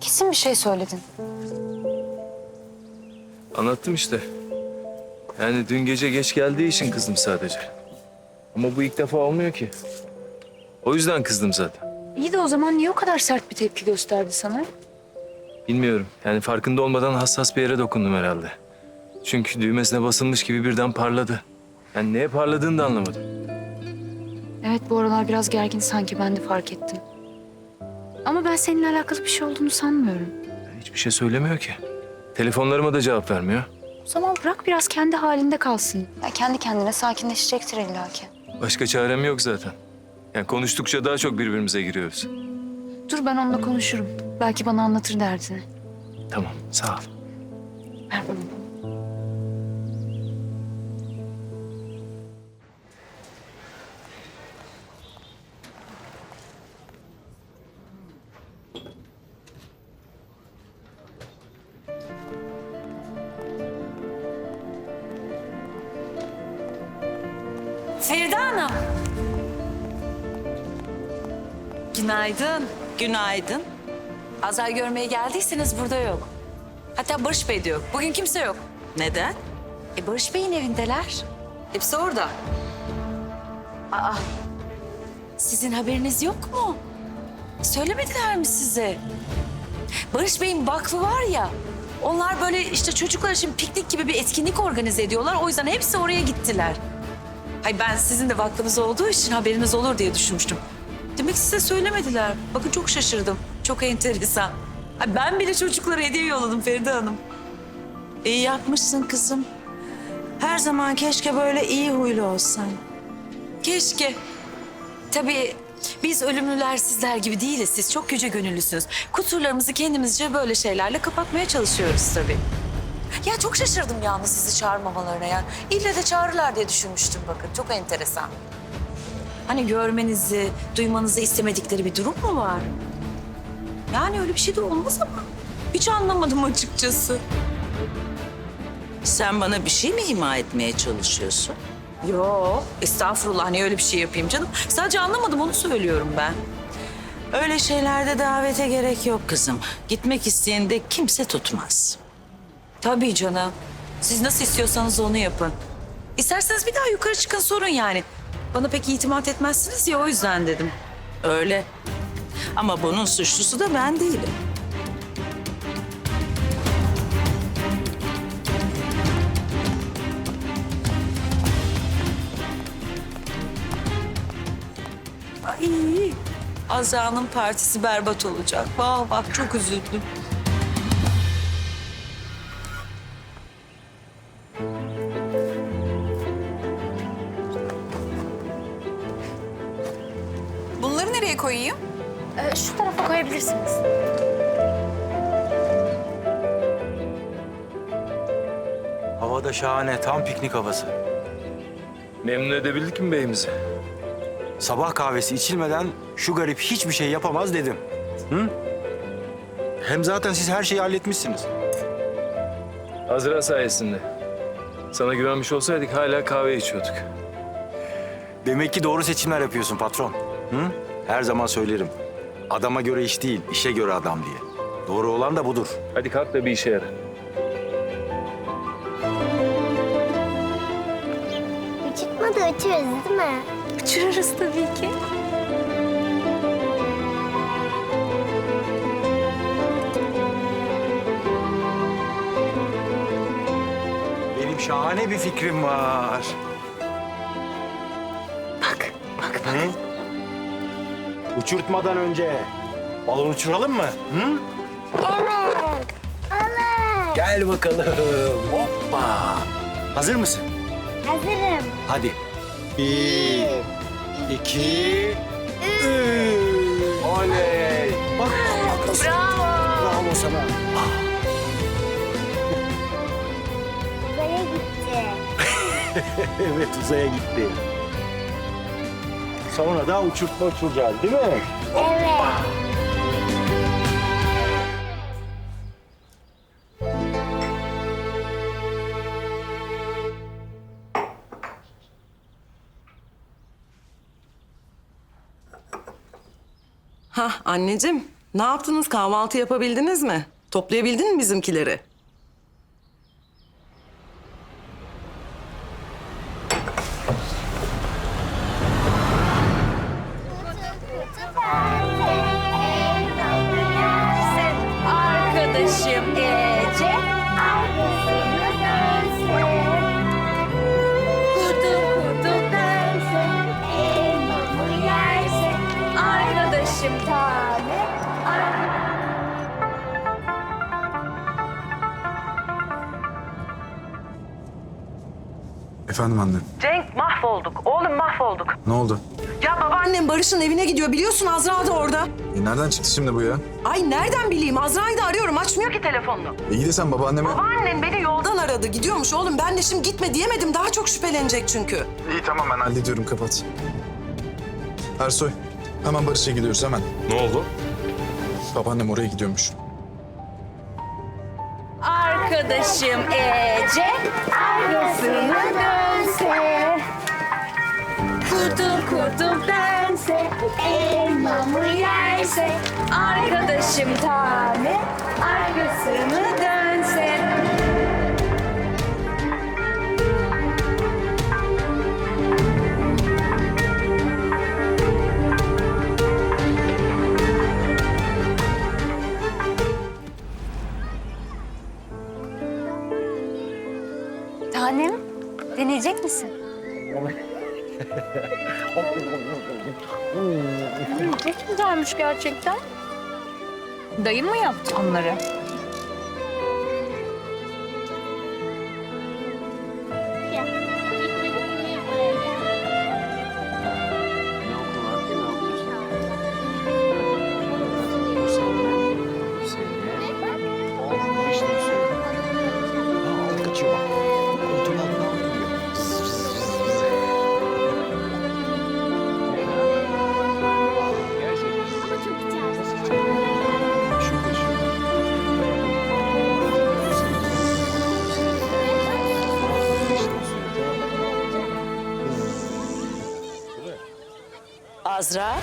Kesin bir şey söyledin. Anlattım işte. Yani dün gece geç geldiği için kızdım sadece. Ama bu ilk defa olmuyor ki. O yüzden kızdım zaten. İyi de o zaman niye o kadar sert bir tepki gösterdi sana? Bilmiyorum. Yani farkında olmadan hassas bir yere dokundum herhalde. Çünkü düğmesine basılmış gibi birden parladı. Yani neye parladığını da anlamadım. Evet bu aralar biraz gergin sanki ben de fark ettim. Ama ben seninle alakalı bir şey olduğunu sanmıyorum. Hiçbir şey söylemiyor ki. Telefonlarıma da cevap vermiyor. O zaman bırak biraz kendi halinde kalsın. Ya kendi kendine sakinleşecektir illaki. Başka çarem yok zaten. Yani konuştukça daha çok birbirimize giriyoruz. Dur ben onunla konuşurum. Belki bana anlatır derdini. Tamam, sağ ol. Ver bana. Feride Hanım. Günaydın. Günaydın. Azar görmeye geldiyseniz burada yok. Hatta Barış Bey de yok. Bugün kimse yok. Neden? E Barış Bey'in evindeler. Hepsi orada. Aa, sizin haberiniz yok mu? Söylemediler mi size? Barış Bey'in vakfı var ya, onlar böyle işte çocuklar için piknik gibi bir etkinlik organize ediyorlar. O yüzden hepsi oraya gittiler. Hay ben sizin de vakfınız olduğu için haberiniz olur diye düşünmüştüm. Demek size söylemediler. Bakın çok şaşırdım. Çok enteresan. Ay ben bile çocuklara hediye yolladım Feride Hanım. İyi yapmışsın kızım. Her zaman keşke böyle iyi huylu olsan. Keşke. Tabii biz ölümlüler sizler gibi değiliz. Siz çok yüce gönüllüsünüz. Kusurlarımızı kendimizce böyle şeylerle kapatmaya çalışıyoruz tabii. Ya çok şaşırdım yalnız sizi çağırmamalarına ya. İlle de çağırırlar diye düşünmüştüm bakın. Çok enteresan. Hani görmenizi, duymanızı istemedikleri bir durum mu var? Yani öyle bir şey de olmaz ama. Hiç anlamadım açıkçası. Sen bana bir şey mi ima etmeye çalışıyorsun? Yo, estağfurullah hani öyle bir şey yapayım canım. Sadece anlamadım onu söylüyorum ben. Öyle şeylerde davete gerek yok kızım. Gitmek isteyeni de kimse tutmaz. Tabii canım. Siz nasıl istiyorsanız onu yapın. İsterseniz bir daha yukarı çıkın sorun yani. Bana pek itimat etmezsiniz ya o yüzden dedim. Öyle. Ama bunun suçlusu da ben değilim. Ay, Azra'nın partisi berbat olacak. Vah vah çok üzüldüm. Nereye koyayım? Ee, şu tarafa koyabilirsiniz. Havada şahane, tam piknik havası. Memnun edebildik mi beyimizi? Sabah kahvesi içilmeden şu garip hiçbir şey yapamaz dedim. Hı? Hem zaten siz her şeyi halletmişsiniz. Azra sayesinde. Sana güvenmiş olsaydık hala kahve içiyorduk. Demek ki doğru seçimler yapıyorsun patron. Hı? Her zaman söylerim. Adama göre iş değil, işe göre adam diye. Doğru olan da budur. Hadi kalk da bir işe yara. Çıkmadı açıyoruz değil mi? Uçururuz tabii ki. Benim şahane bir fikrim var. Bak, bak, bak. Hı? Uçurtmadan önce balon uçuralım mı? Hı? Evet. Alın. Gel bakalım. Hoppa. Hazır mısın? Hazırım. Hadi. Bir, iki, üç. Oley. Bak. Bravo. Bravo sana. Uzaya gitti. evet uzaya gitti. Sonra da uçurtma uçuracağız değil mi? Evet. Hah anneciğim Ne yaptınız? Kahvaltı yapabildiniz mi? Toplayabildin mi bizimkileri? Efendim anne. Cenk mahvolduk. Oğlum mahvolduk. Ne oldu? Ya babaannem Barış'ın evine gidiyor. Biliyorsun Azra da orada. E nereden çıktı şimdi bu ya? Ay nereden bileyim? Azra'yı da arıyorum. Açmıyor ki telefonunu. E iyi de sen babaanneme... Babaannen beni yoldan aradı. Gidiyormuş oğlum. Ben de şimdi gitme diyemedim. Daha çok şüphelenecek çünkü. İyi tamam ben hallediyorum kapat. Ersoy hemen Barış'a gidiyoruz hemen. Ne oldu? Babaannem oraya gidiyormuş. Arkadaşım Ece. Arkasını dönsün. Kurdum kurdum bense. Elmamı yersin. Arkadaşım tane. Arkasını dönse. Tanem, deneyecek misin? Hmm, Çok güzelmiş gerçekten. Dayın mı yaptı onları? Azra,